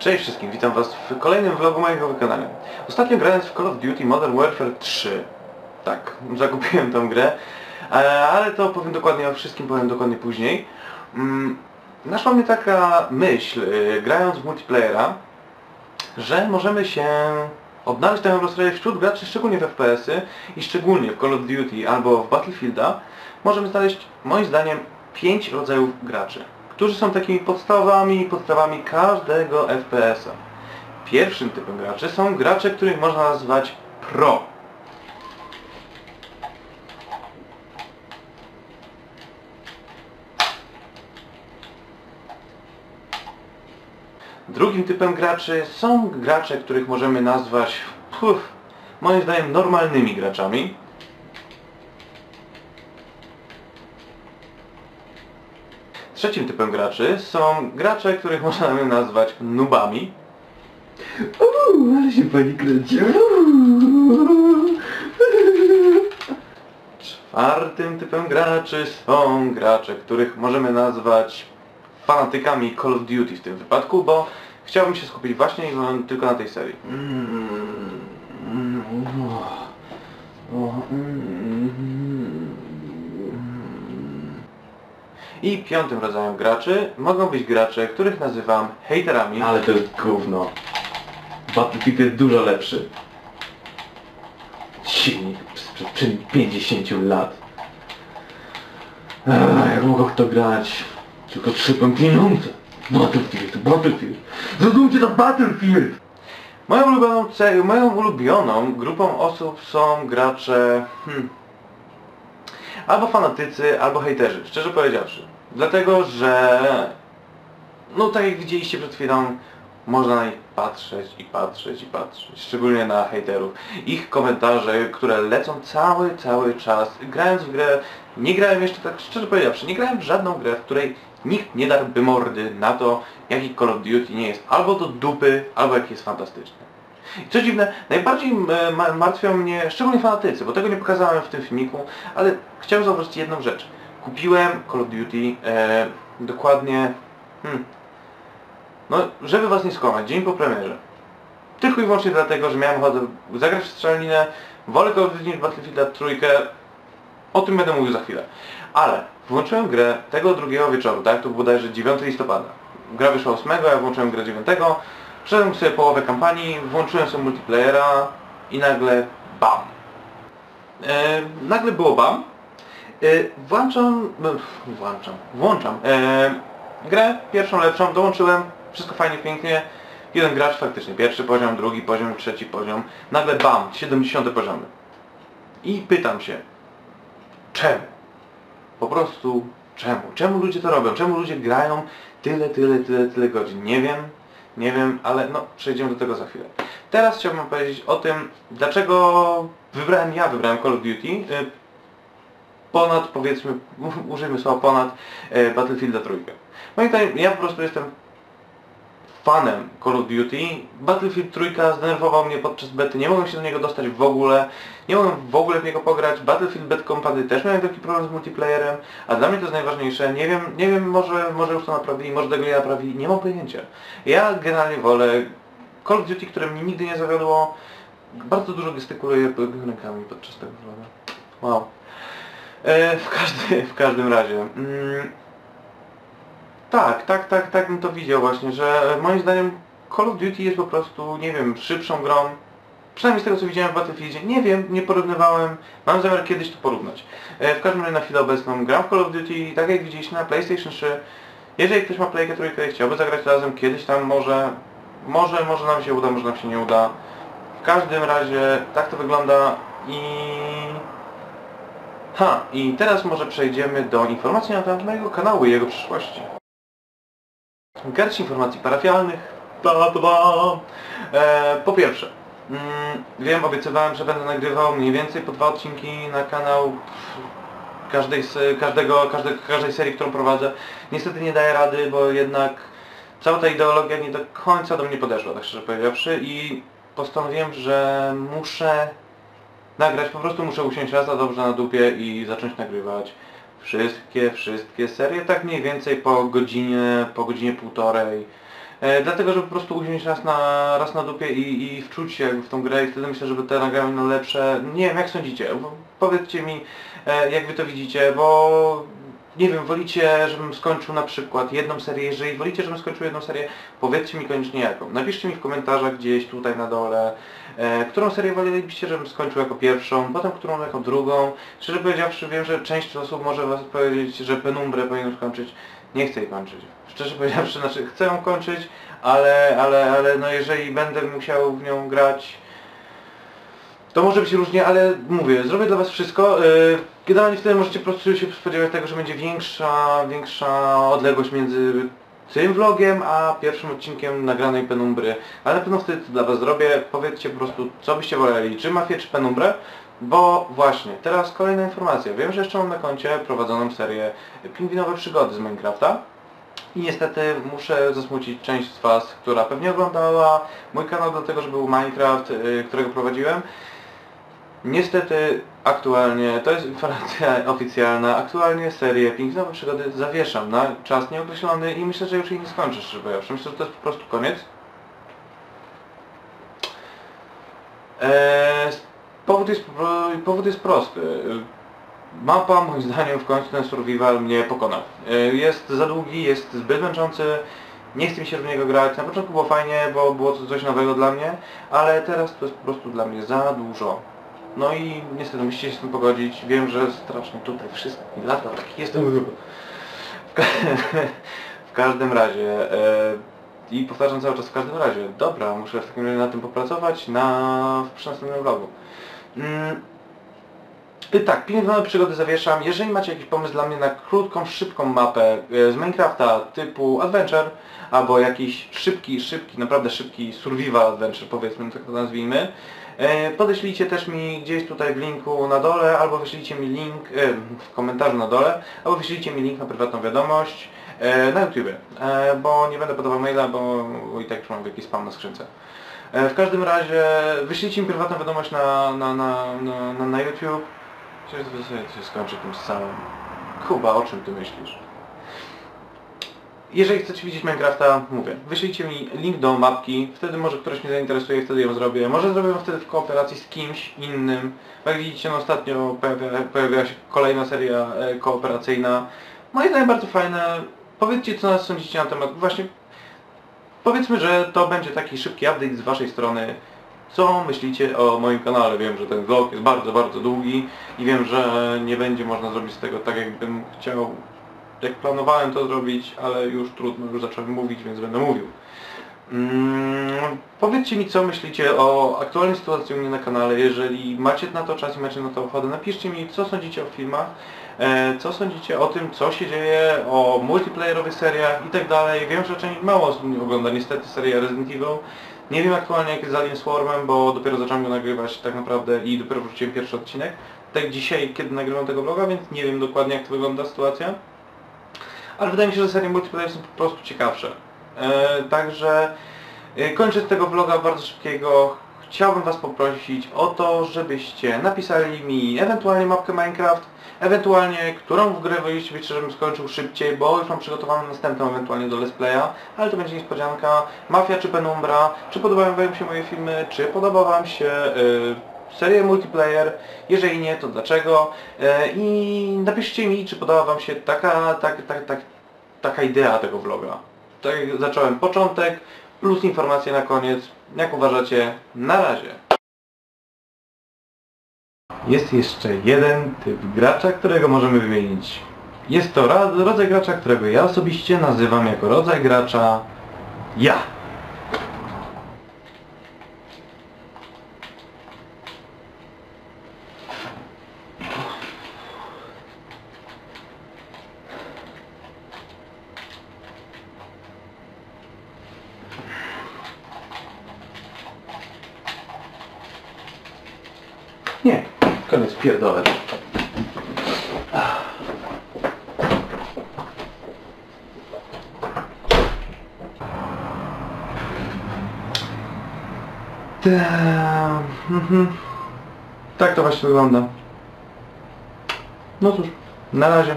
Cześć wszystkim, witam was w kolejnym vlogu mojego wykonania. Ostatnio grając w Call of Duty Modern Warfare 3. Tak, zakupiłem tą grę, e, ale to powiem dokładnie o wszystkim, powiem dokładnie później. Mm, Naszła mnie taka myśl, e, grając w multiplayera, że możemy się odnaleźć tak naprawdę wśród graczy, szczególnie w FPS-y i szczególnie w Call of Duty albo w Battlefielda, możemy znaleźć moim zdaniem pięć rodzajów graczy, którzy są takimi podstawami podstawami każdego FPS-a. Pierwszym typem graczy są gracze, których można nazwać pro. Drugim typem graczy są gracze, których możemy nazwać, puf, moim zdaniem, normalnymi graczami. Trzecim typem graczy są gracze, których możemy nazwać nubami. Uuu, ale się pani kręci. Czwartym typem graczy są gracze, których możemy nazwać fanatykami Call of Duty w tym wypadku, bo chciałbym się skupić właśnie i wyłącznie tylko na tej serii. I piątym rodzajem graczy mogą być gracze, których nazywam hejterami. Ale to jest gówno. Battlefield jest dużo lepszy. Silnik sprzed przed 50 lat. Jak mogło w to grać? Tylko trzeba pieniądze. Battlefield, Battlefield. Zrozumcie to Battlefield! Moją ulubioną, moją ulubioną grupą osób są gracze hmm, albo fanatycy, albo hejterzy, szczerze powiedziawszy. Dlatego, że no tak jak widzieliście przed chwilą, można na nich patrzeć i patrzeć i patrzeć, szczególnie na hejterów. Ich komentarze, które lecą cały, cały czas. Grając w grę, nie grałem jeszcze tak szczerze powiedziawszy, nie grałem w żadną grę, w której nikt nie darłby mordy na to, jaki Call of Duty nie jest albo do dupy, albo jaki jest fantastyczny. Co dziwne, najbardziej e, ma- martwią mnie szczególnie fanatycy, bo tego nie pokazałem w tym filmiku, ale chciałem zauważyć jedną rzecz. Kupiłem Call of Duty e, dokładnie, hmm, no żeby was nie skłamać, dzień po premierze. Tylko i wyłącznie dlatego, że miałem ochotę zagrać w strzelanינę, wolę Call of Duty niż Battlefielda trójkę, o tym będę mówił za chwilę. Ale włączyłem grę tego drugiego wieczoru, tak? To było bodajże 9 listopada. Gra wyszła 8, ja włączyłem grę 9. Przeszedłem sobie połowę kampanii, włączyłem sobie multiplayera i nagle BAM! E, nagle było BAM. E, włączam, no, włączam, włączam e, grę, pierwszą lepszą, dołączyłem, wszystko fajnie, pięknie. Jeden gracz faktycznie, pierwszy poziom, drugi poziom, trzeci poziom. Nagle BAM! 70 poziomy. I pytam się, czemu? Po prostu czemu? Czemu ludzie to robią? Czemu ludzie grają tyle, tyle, tyle, tyle godzin? Nie wiem, nie wiem, ale no przejdziemy do tego za chwilę. Teraz chciałbym powiedzieć o tym, dlaczego wybrałem, ja wybrałem Call of Duty y, ponad, powiedzmy, użyjmy słowa ponad y, Battlefielda trójkę. Moim zdaniem, ja po prostu jestem fanem Call of Duty. Battlefield trójka zdenerwował mnie podczas bety, nie mogłem się do niego dostać w ogóle, nie mogłem w ogóle w niego pograć. Battlefield Bad Company też miałem taki problem z multiplayerem, a dla mnie to jest najważniejsze. Nie wiem, nie wiem, może, może już to naprawili, może tego nie nie mam pojęcia. Ja generalnie wolę Call of Duty, które mnie nigdy nie zawiodło. Bardzo dużo gestykuluję rękami podczas tego vloga. Wow. E, w, każdy, w każdym razie. Mm, tak, tak, tak, tak bym to widział właśnie, że moim zdaniem Call of Duty jest po prostu, nie wiem, szybszą grą. Przynajmniej z tego co widziałem w Battlefieldzie. Nie wiem, nie porównywałem. Mam zamiar kiedyś to porównać. E, w każdym razie na chwilę obecną gram w Call of Duty, tak jak widzieliście na PlayStation 3. Jeżeli ktoś ma Playkę trójkę i chciałby zagrać razem kiedyś tam może, może, może nam się uda, może nam się nie uda. W każdym razie tak to wygląda i... Ha, i teraz może przejdziemy do informacji na temat mojego kanału i jego przyszłości. Garść informacji parafialnych. Ba, ba. E, po pierwsze, mm, wiem, obiecywałem, że będę nagrywał mniej więcej po dwa odcinki na kanał każdej, każdego, każde, każdej serii, którą prowadzę. Niestety nie daję rady, bo jednak cała ta ideologia nie do końca do mnie podeszła, tak szczerze powiedziawszy i postanowiłem, że muszę nagrać, po prostu muszę usiąść raz na dobrze na dupie i zacząć nagrywać wszystkie, wszystkie serie, tak mniej więcej po godzinie, po godzinie półtorej E, dlatego, żeby po prostu usiąść raz na, raz na dupie i, i wczuć się w tą grę i wtedy myślę, żeby te nagrania lepsze. Nie wiem, jak sądzicie? Powiedzcie mi, e, jak wy to widzicie, bo nie wiem, wolicie, żebym skończył na przykład jedną serię, jeżeli wolicie, żebym skończył jedną serię, powiedzcie mi koniecznie jaką. Napiszcie mi w komentarzach gdzieś tutaj na dole, e, którą serię wolelibyście, żebym skończył jako pierwszą, potem którą jako drugą. Szczerze powiedziawszy, wiem, że część osób może was powiedzieć, że Penumbrę powinien skończyć. Nie chcę jej kończyć. Szczerze powiedziawszy, znaczy chcę ją kończyć, ale, ale, ale no jeżeli będę musiał w nią grać, to może być różnie, ale mówię, zrobię dla Was wszystko. Yy, Generalnie wtedy możecie po prostu się spodziewać tego, że będzie większa, większa odległość między tym vlogiem, a pierwszym odcinkiem nagranej penumbry. Ale na pewno wtedy to dla Was zrobię. Powiedzcie po prostu, co byście woleli, czy Mafię, czy penumbrę. Bo właśnie, teraz kolejna informacja. Wiem, że jeszcze mam na koncie prowadzoną serię Pingwinowe Przygody z Minecrafta. I niestety muszę zasmucić część z Was, która pewnie oglądała mój kanał do tego, że był Minecraft, yy, którego prowadziłem. Niestety aktualnie, to jest informacja oficjalna, aktualnie serię Pingwinowe Przygody zawieszam na czas nieokreślony i myślę, że już jej nie skończę, szczerze powiedziawszy. Myślę, że to jest po prostu koniec. Eee, powód, jest, po- powód jest prosty. Mapa moim zdaniem w końcu ten survival mnie pokonał. Eee, Jest za długi, jest zbyt męczący, nie chce mi się w niego grać. Na początku było fajnie, bo było to coś nowego dla mnie, ale teraz to jest po prostu dla mnie za dużo. No i niestety musicie się z tym pogodzić. Wiem, że strasznie tutaj wszystko mi lata, taki jestem. W, ka w każdym razie e, i powtarzam cały czas w każdym razie. Dobra, muszę w takim razie na tym popracować na w następnym vlogu. Mm. I tak, przygody zawieszam. Jeżeli macie jakiś pomysł dla mnie na krótką, szybką mapę e, z Minecrafta typu Adventure, albo jakiś szybki, szybki, naprawdę szybki survival adventure, powiedzmy, tak to nazwijmy, podeślijcie też mi gdzieś tutaj w linku na dole, albo wyślijcie mi link e, w komentarzu na dole, albo wyślijcie mi link na prywatną wiadomość e, na YouTube, e, bo nie będę podawał maila, bo, i tak już mam jakiś spam na skrzynce. E, w każdym razie wyślijcie mi prywatną wiadomość na, na, na, na, na, YouTube. Się skończy tym samym? Kuba, o czym ty myślisz? Jeżeli chcecie widzieć Minecrafta, mówię, wyślijcie mi link do mapki, wtedy może ktoś mnie zainteresuje, wtedy ją zrobię. Może zrobię ją wtedy w kooperacji z kimś innym. Jak widzicie, no ostatnio pojawia, pojawiła się kolejna seria e, kooperacyjna. Moim zdaniem bardzo fajne. Powiedzcie, co nas sądzicie na temat. Właśnie, powiedzmy, że to będzie taki szybki update z waszej strony. Co myślicie o moim kanale? Wiem, że ten vlog jest bardzo, bardzo długi i wiem, że nie będzie można zrobić z tego tak, jakbym chciał jak planowałem to zrobić, ale już trudno, już zacząłem mówić, więc będę mówił. Mm, powiedzcie mi, co myślicie o aktualnej sytuacji u mnie na kanale. Jeżeli macie na to czas i macie na to ochotę, napiszcie mi, co sądzicie o filmach, e, co sądzicie o tym, co się dzieje, o multiplayerowych seriach i tak dalej. Wiem, że część mało ogląda niestety serię Resident Evil. Nie wiem aktualnie jak jest z Alien Swarmem, bo dopiero zacząłem go nagrywać tak naprawdę i dopiero wrzuciłem pierwszy odcinek. Tak dzisiaj, kiedy nagrywam tego vloga, więc nie wiem dokładnie jak to wygląda sytuacja. Ale wydaje mi się, że serie multiplayer są po prostu ciekawsze. E, także e, kończąc tego vloga bardzo szybkiego, chciałbym Was poprosić o to, żebyście napisali mi ewentualnie mapkę Minecraft, ewentualnie którą w grę woliście, żebym skończył szybciej, bo już mam przygotowaną następną ewentualnie do let's playa, ale to będzie niespodzianka. Mafia czy Penumbra, czy podobają Wam się moje filmy, czy podoba Wam się e, serię multiplayer, jeżeli nie, to dlaczego i napiszcie mi, czy podoba Wam się taka, tak, tak, tak, taka idea tego vloga. Tak jak zacząłem początek, plus informacje na koniec. Jak uważacie? Na razie. Jest jeszcze jeden typ gracza, którego możemy wymienić. Jest to rodzaj gracza, którego ja osobiście nazywam jako rodzaj gracza ja. Nie, koniec pierdolę. Ta- mhm. Tak to właśnie wygląda. No cóż, na razie.